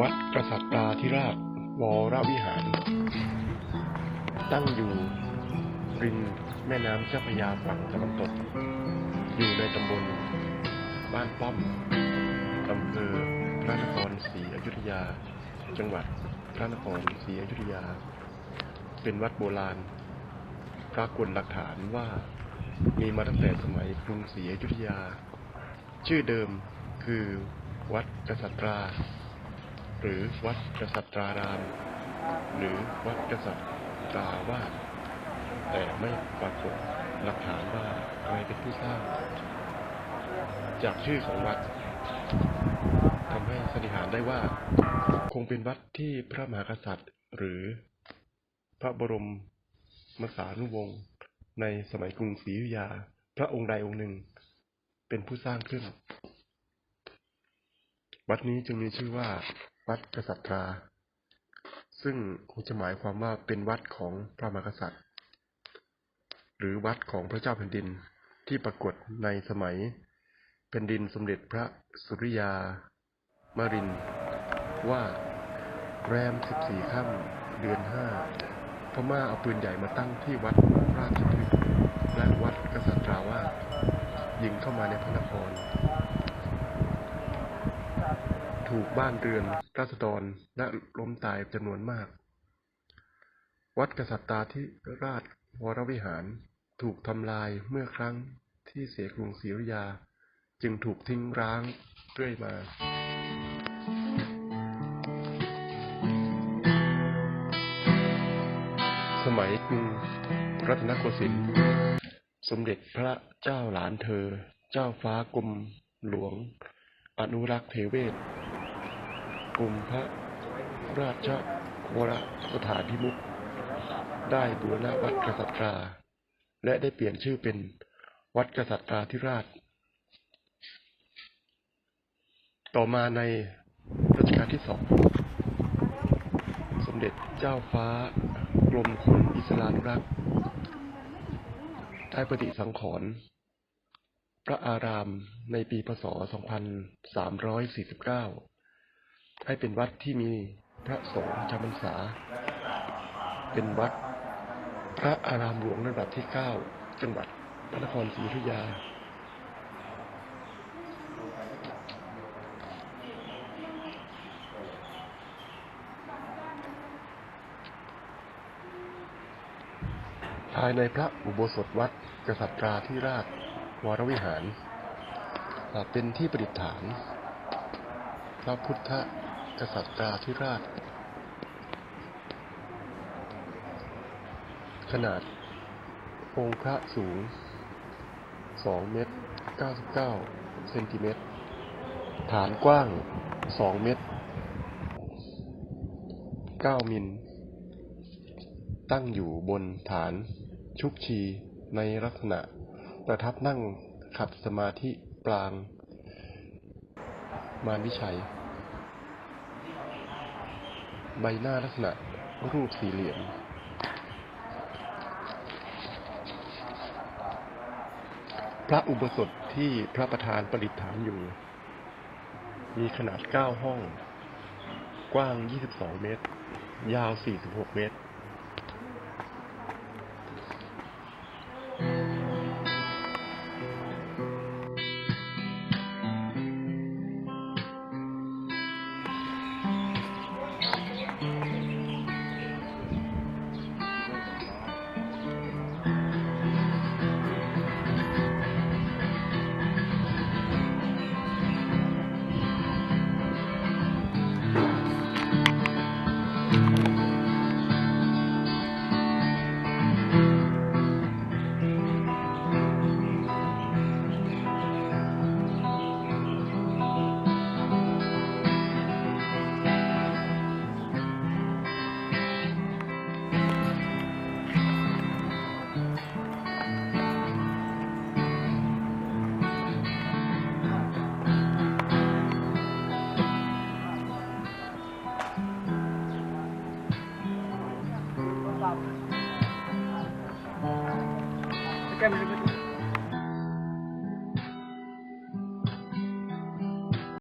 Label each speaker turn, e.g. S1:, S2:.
S1: วัดกษัตราธิราชวรวิหาร ตั้งอยู่ริมแม่น้ำเจ้าพระยาฝั่งตะวันตก อยู่ในตำบลบ้านป้อมอำเภอพระนครศรีอยุธยา จังหวัดพระนครศรีอยุธยา เป็นวัดโบราณปรากฏหลักฐานว่ามีมาตั้งแต่สมัยกรุงศรีอยุธยา ชื่อเดิมคือวัดกษัตรา รือวัดกษัตราราม หรือวัดกษัตราวาแต่ไม่ปรากฏหลักฐานว่าใครเป็นผู้สร้าง จากชื่อของวัดทำให้สันนิษฐานได้ว่า คงเป็นวัดที่พระมหากษัตริย์ หรือพระบรมมสานุวงศ์ในสมัยกรุงศรีอยุธยา พระองค์ใดองค์หนึ่ง เป็นผู้สร้างขึ้น วัดนี้จึงมีชื่อว่า วัดกษัตรา ซึ่งคงจะหมายความว่าเป็นวัดของพระมหากษัตริย์ หรือวัดของพระเจ้าแผ่นดินที่ปรากฏในสมัยแผ่นดินสมเด็จพระสุริยา มาริน ว่าแรม 14 ค่ำเดือน 5 พม่าเอาปืนใหญ่มาตั้งที่วัดราชพฤกษ์และวัดกษัตราวาสยิงเข้ามาในพระนคร ถูกบ้านเรือนราษฎรและล้มตายจำนวนมาก วัดกษัตริย์ตาธิราชวรวิหารถูกทำลายเมื่อครั้งที่เสียกรุงศรีอยุธยา จึงถูกทิ้งร้างเรื่อยมาสมัยกรุงรัตนโกสินทร์สมเด็จพระเจ้าหลานเธอ เจ้าฟ้ากรมหลวง อนุรักษ์เทเวศ กรมพระราชวรสถานพิมุขได้บูรณะวัดกษัตรา และได้เปลี่ยนชื่อเป็นวัดกษัตราธิราช ต่อมาในรัชกาลที่สอง สมเด็จเจ้าฟ้ากรมคนอิสลานุรักษ์ได้ปฏิสังขรณ์พระอารามในปีพศ 2349 ให้เป็นวัดที่มีพระสงฆ์จำพรรษา เป็นวัดพระอารามหลวงระดับที่9จังหวัดพระนครศรีอยุธยา ภายในพระอุโบสถวัดกษัตราธิราชวรวิหาร เป็นที่ประดิษฐาน พระพุทธ กษัตราธิราช ขนาด องค์พระสูง 2 เมตร 99 เซนติเมตร ฐานกว้าง 2 เมตร 9 มิล ตั้งอยู่บนฐานชุกชีในลักษณะประทับนั่งขัดสมาธิปราง มารวิชัย ใบหน้าลักษณะรูปสี่เหลี่ยม พระอุโบสถที่พระประธานประดิษฐานอยู่ มีขนาด 9 ห้อง กว้าง 22 เมตร ยาว 46 เมตร The camera